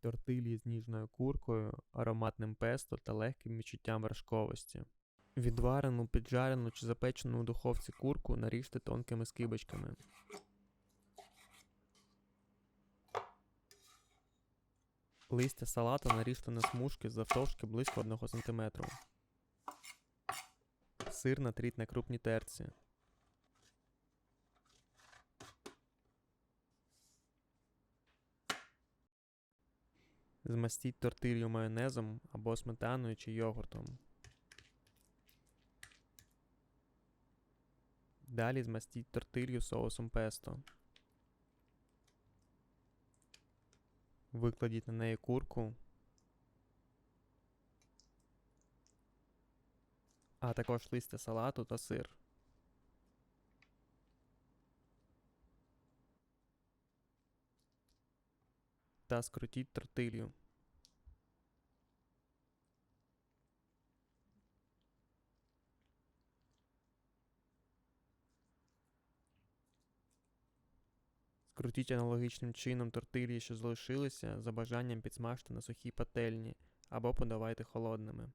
тортилі з ніжною куркою, ароматним песто та легким відчуттям вершковості. Відварену, піджарену чи запечену у духовці курку наріжте тонкими скибочками. Листя салата наріжте на смужки завтовшки близько 1 см. Сир натріть на крупній терці. Змастіть тортилью майонезом або сметаною чи йогуртом. Далі змастіть тортилью соусом песто. Викладіть на неї курку, а також листя салату та сир. Та скрутіть тортилью. Скрутіть аналогічним чином тортилі, що залишилися, за бажанням підсмажте на сухій пательні або подавайте холодними.